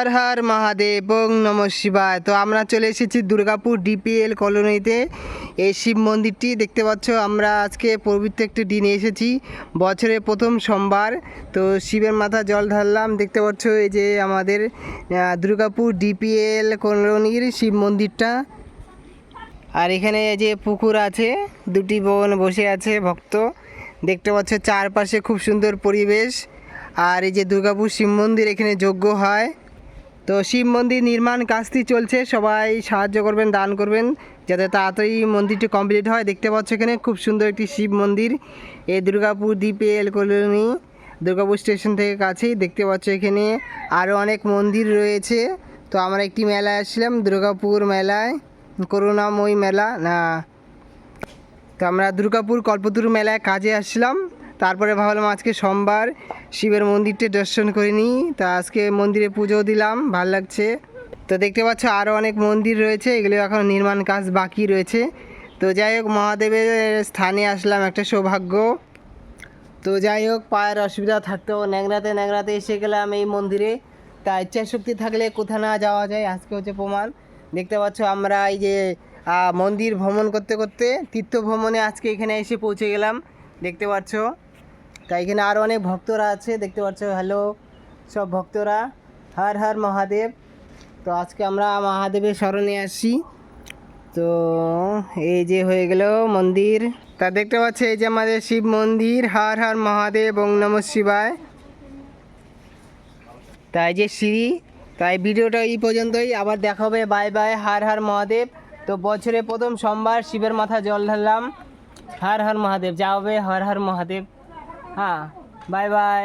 হর হর মহাদেব, ওং নম শিবায়। তো আমরা চলে এসেছি দুর্গাপুর ডিপিএল কলোনিতে। এই শিব মন্দিরটি দেখতে পাচ্ছ, আমরা আজকে পবিত্র একটি দিনে এসেছি। বছরের প্রথম সোমবার। তো শিবের মাথা জল ঢাললাম। দেখতে পাচ্ছ, এই যে আমাদের দুর্গাপুর ডিপিএল কলোনির শিব মন্দিরটা। আর এখানে যে পুকুর আছে, দুটি বোন বসে আছে ভক্ত। দেখতে পাচ্ছ, চারপাশে খুব সুন্দর পরিবেশ। আর এই যে দুর্গাপুর শিব মন্দির, এখানে যোগ্য হয়। তো শিব মন্দির নির্মাণ কাজটি চলছে, সবাই সাহায্য করবেন, দান করবেন, যাতে তাড়াতাড়ি মন্দিরটি কমপ্লিট হয়। দেখতে পাচ্ছ এখানে খুব সুন্দর একটি শিব মন্দির। এই দুর্গাপুর দ্বীপে এল কলোনি দুর্গাপুর স্টেশন থেকে কাছেই দেখতে পাচ্ছ এখানে আরও অনেক মন্দির রয়েছে। তো আমরা একটি মেলায় আসছিলাম দুর্গাপুর মেলায়, করুণাময়ী মেলা, না। তো আমরা দুর্গাপুর কল্পতরু মেলায় কাজে আসছিলাম তারপরে ভাবলাম আজকে সোমবার, শিবের মন্দিরটি দর্শন করে নিই। তা আজকে মন্দিরে পুজো দিলাম, ভালো লাগছে। তো দেখতে পাচ্ছ আরও অনেক মন্দির রয়েছে, এগুলো এখন নির্মাণ কাজ বাকি রয়েছে। তো যাই হোক, মহাদেবের স্থানে আসলাম, একটা সৌভাগ্য। তো যাই হোক, পায়ের অসুবিধা থাকতেও ন্যাংরাতে ন্যাংরাতে এসে গেলাম এই মন্দিরে। তা ইচ্ছা শক্তি থাকলে কোথাও না যাওয়া যায়, আজকে হচ্ছে প্রমাণ। দেখতে পাচ্ছ আমরা এই যে মন্দির ভ্রমণ করতে করতে তীর্থ ভ্রমণে আজকে এখানে এসে পৌঁছে গেলাম। দেখতে পাচ্ছ। তা এখানে আরও অনেক ভক্তরা আছে, দেখতে পাচ্ছ হ্যালো সব ভক্তরা, হর হর মহাদেব। তো আজকে আমরা মহাদেবের স্মরণে আসি। তো এই যে হয়ে গেল মন্দির। তা দেখতে পাচ্ছ, এই যে আমাদের শিব মন্দির, হর হর মহাদেব, ওং নম শিবায়। তাই যে সিঁড়ি তাই ভিডিওটা এই পর্যন্তই, আবার দেখা হবে বাই বাই হার হার মহাদেব। তো বছরে প্রথম সোমবার শিবের মাথা জল ঢাললাম, হার হর মহাদেব, যা হবে হর হর মহাদেব। হ্যাঁ বাই বাই